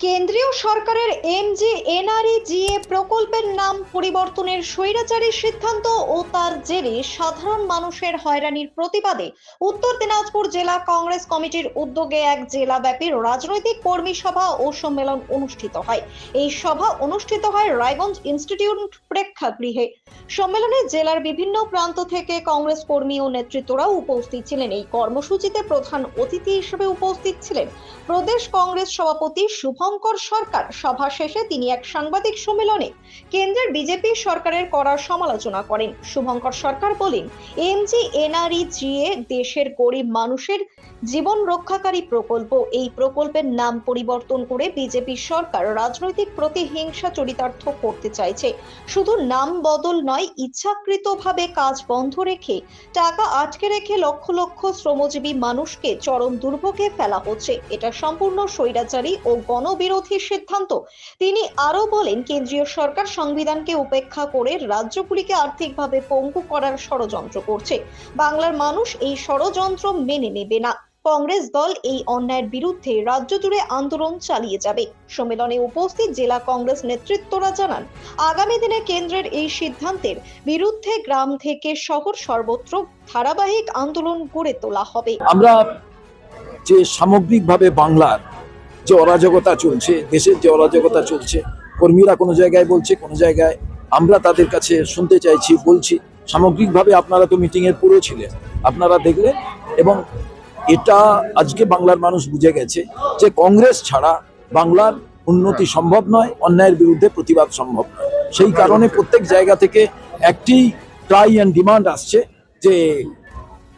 কেন্দ্রীয় সরকারের MG NREGA প্রকল্পের নাম পরিবর্তনের স্বৈরাচারী সিদ্ধান্ত ও তার জেরে সাধারণ মানুষের হয়রানির প্রতিবাদে উত্তর দিনাজপুর জেলা কংগ্রেস কমিটির উদ্যোগে এক জেলাব্যাপী রাজনৈতিক কর্মী সভা ও সম্মেলন অনুষ্ঠিত হয়। এই সভা অনুষ্ঠিত হয় রায়গঞ্জ ইনস্টিটিউট প্রেক্ষাগৃহে। সম্মেলনে জেলার বিভিন্ন প্রান্ত থেকে কংগ্রেস কর্মী ও নেতৃত্বরাও উপস্থিত ছিলেন। এই কর্মসূচিতে প্রধান অতিথি হিসেবে উপস্থিত ছিলেন প্রদেশ কংগ্রেস সভাপতি শুভঙ্কর সরকার সভা শেষে তিনি এক সাংবাদিক সম্মেলনে কেন্দ্রের বিজেপি সরকারের করার সমালোচনা করেন। শুভঙ্কর সরকার বলেন, এমজি এনআরইজিএ দেশের গরিব মানুষের জীবন রক্ষাকারী প্রকল্প। এই প্রকল্পের নাম পরিবর্তন করে বিজেপি সরকার রাজনৈতিক প্রতিহিংসা চরিতার্থ করতে চাইছে। শুধু নাম বদল নয়, ইচ্ছাকৃতভাবে কাজ বন্ধ রেখে টাকা আটকে রেখে লক্ষ লক্ষ শ্রমজীবী মানুষকে চরম দুর্ভোগে ফেলা হচ্ছে। এটা সম্পূর্ণ স্বৈরাচারী ও গণবিরোধী সিদ্ধান্ত। তিনি আরও বলেন, কেন্দ্রীয় সরকার সংবিধানকে উপেক্ষা করে রাজ্যগুলিকে আর্থিকভাবে পঙ্গু করার ষড়যন্ত্র করছে। বাংলার মানুষ এই ষড়যন্ত্র মেনে নেবে না। কংগ্রেস দল এই অন্যায়ের বিরুদ্ধে রাজ্য জুড়ে আন্দোলন চালিয়ে যাবে। সম্মেলনে উপস্থিত জেলা কংগ্রেস নেতৃত্বরা জানান, আগামী দিনে কেন্দ্রের এই সিদ্ধান্তের বিরুদ্ধে গ্রাম থেকে শহর সর্বত্র ধারাবাহিক আন্দোলন গড়ে তোলা হবে। আমরা যে সামগ্রিকভাবে বাংলার যে অরাজকতা চলছে, দেশের যে অরাজকতা চলছে, কর্মীরা কোনো জায়গায় বলছে, কোনো জায়গায় আমরা তাদের কাছে শুনতে চাইছি, বলছি। সামগ্রিকভাবে আপনারা তো মিটিংয়ের পুরো ছিলেন। আপনারা দেখলেন এবং এটা আজকে বাংলার মানুষ বুঝে গেছে যে কংগ্রেস ছাড়া বাংলার উন্নতি সম্ভব নয়, অন্যায়ের বিরুদ্ধে প্রতিবাদ সম্ভব নয়। সেই কারণে প্রত্যেক জায়গা থেকে একটি ট্রাই অ্যান্ড ডিমান্ড আসছে যে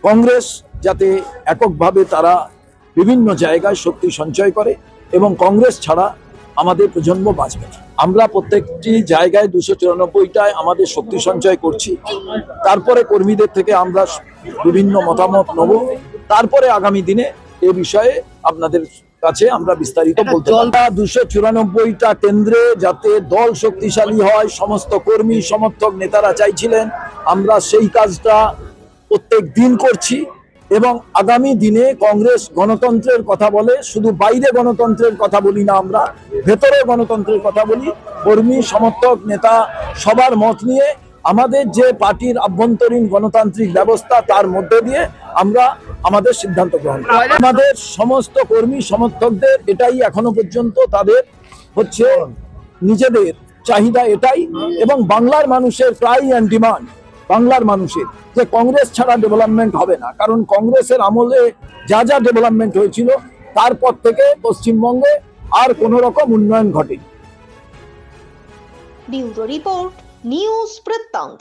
কংগ্রেস যাতে এককভাবে তারা বিভিন্ন জায়গায় শক্তি সঞ্চয় করে এবং কংগ্রেস ছাড়া আমাদের প্রজন্ম বাঁচবে না। আমরা প্রত্যেকটি জায়গায় দুশো চুরানব্বইটায় আমাদের শক্তি সঞ্চয় করছি। তারপরে কর্মীদের থেকে আমরা বিভিন্ন মতামত নেব। তারপরে আগামী দিনে এ বিষয়ে আপনাদের কাছে আমরা বিস্তারিত বলতে দলটা দুশো চুরানব্বইটা কেন্দ্রে যাতে দল শক্তিশালী হয় সমস্ত কর্মী সমর্থক নেতারা চাইছিলেন আমরা সেই কাজটা প্রত্যেক দিন করছি। এবং আগামী দিনে কংগ্রেস গণতন্ত্রের কথা বলে, শুধু বাইরে গণতন্ত্রের কথা বলি না আমরা, ভেতরে গণতন্ত্রের কথা বলি, কর্মী, সমর্থক, নেতা, সবার মত নিয়ে আমাদের যে পার্টির আভ্যন্তরীণ গণতান্ত্রিক ব্যবস্থা তার মধ্যে দিয়ে আমরা আমাদের সিদ্ধান্ত গ্রহণ। আমাদের সমস্ত কর্মী, সমর্থকদের এটাই এখনও পর্যন্ত তাদের হচ্ছে নিজেদের চাহিদা এটাই এবং বাংলার মানুষের প্রায় অ্যান্ড ডিমান্ড বাংলার মানুষের যে কংগ্রেস ছাড়া ডেভেলপমেন্ট হবে না। কারণ কংগ্রেসের আমলে যা যা ডেভেলপমেন্ট হয়েছিল, তারপর থেকে পশ্চিমবঙ্গে আর কোনো রকম উন্নয়ন ঘটেনি। ব্যুরো রিপোর্ট, নিউজ বৃত্তান্ত।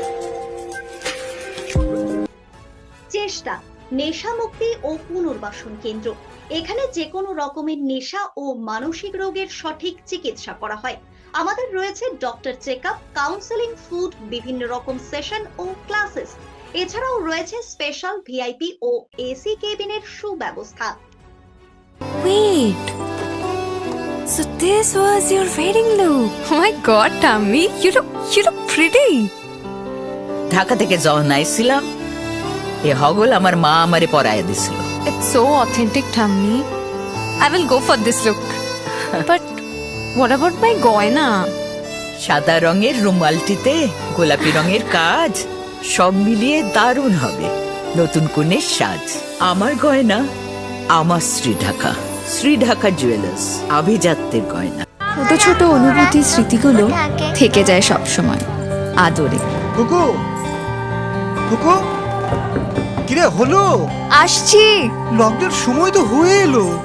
চেষ্টা নেশা মুক্তি ও পুনর্বাসন কেন্দ্র এখানে যে কোনো রকমের নেশা ও মানসিক রোগের সঠিক চিকিৎসা করা হয় আমাদের রয়েছে doctor check up counselling food বিভিন্ন রকম সেশন ও ক্লাসেস এছাড়াও রয়েছে স্পেশাল ভিআইপি ও এসি কেবিনের সুব্যবস্থা Wait. So this was your wedding look. Oh my god, Tammy, you look you look pretty. Dhaka থেকে যখন আইছিলাম এ হগল আমার মা আমারে পরায় দিছিল It's so authentic, Tammy. I will go for this look. but what about my goina? সাদা রঙের রুমালটিতে গোলাপি রঙের কাজ সব মিলিয়ে দারুণ হবে নতুন কনের সাজ আমার গয়না আমার শ্রী ঢাকা শ্রী ঢাকা জুয়েলার্স আভিজাত্যের গয়না ছোট ছোট অনুভূতি স্মৃতিগুলো থেকে যায় সব সময় আদরে কুকু কুকু কিরে হলো? আসছি। লকডাউন সময় তো হয়ে এলো।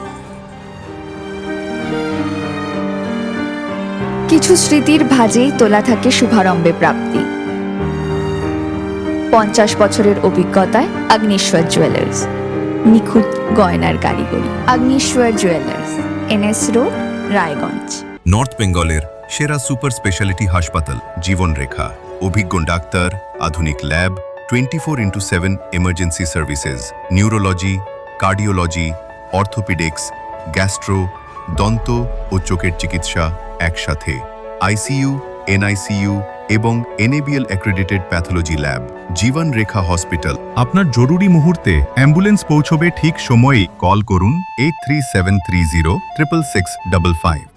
কিছু স্মৃতির ভাজেই তোলা থাকে শুভারম্ভে প্রাপ্তি। পঞ্চাশ বছরের অভিজ্ঞতায় আগ্নেশ্বর জুয়েলার্স নিখুঁত গয়নার কারিগরি Agneshwar jewellers NS road Raiganj. North বেঙ্গলের সেরা সুপার স্পেশালিটি হাসপাতাল জীবনরেখা অভিজ্ঞ ডাক্তার আধুনিক lab twenty four into seven emergency services neurology cardiology orthopaedics gastro দন্ত ও চোখের চিকিৎসা একসাথে। আইসিইউ এনআইসিইউ এবং NABL accredited pathology lab Jiban Rekha hospital আপনার জরুরি মুহূর্তে অ্যাম্বুলেন্স পৌঁছবে ঠিক সময়েই কল করুন eight three seven three zero triple six double five